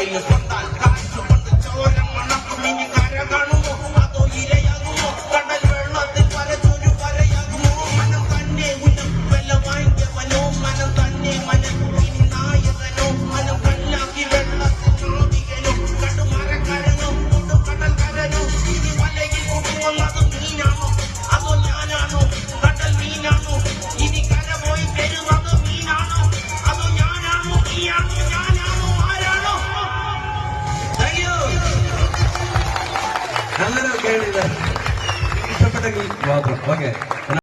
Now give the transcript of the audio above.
കയ്യിൽ കൊണ്ടാൽ കടിച്ചുകൊണ്ട് ചോര മണക്കുളിഞ്ഞ് കര കാണുമോ അതോ ഇരയാകുമോ കടൽ വെള്ളത്തിൽ വരച്ചൊരു വരയാകുമോ മനം തന്നെ ഉന്നം വെല്ല വാങ്ങിയവനോ മനം തന്നെ മനക്കുളിനി നായകനോ മനം കല്ലാക്കി വെള്ളത്തിൽ ചോദികനോ കടുമരക്കരനോ കൊടുക്കടൽക്കരനോ ഇത് വലയിൽ കുടുങ്ങുന്നതും നീനാണോ അതോ ഞാനാണോ കടൽ മീനാണോ ഇനി കര പോയി തരുന്നത് മീനാണോ അതോ ഞാനാണോ നീയാണോ ಕೇಳಿದ್ದಾರೆ ಈ ಸಂಪಟಗಳು ಓಕೆ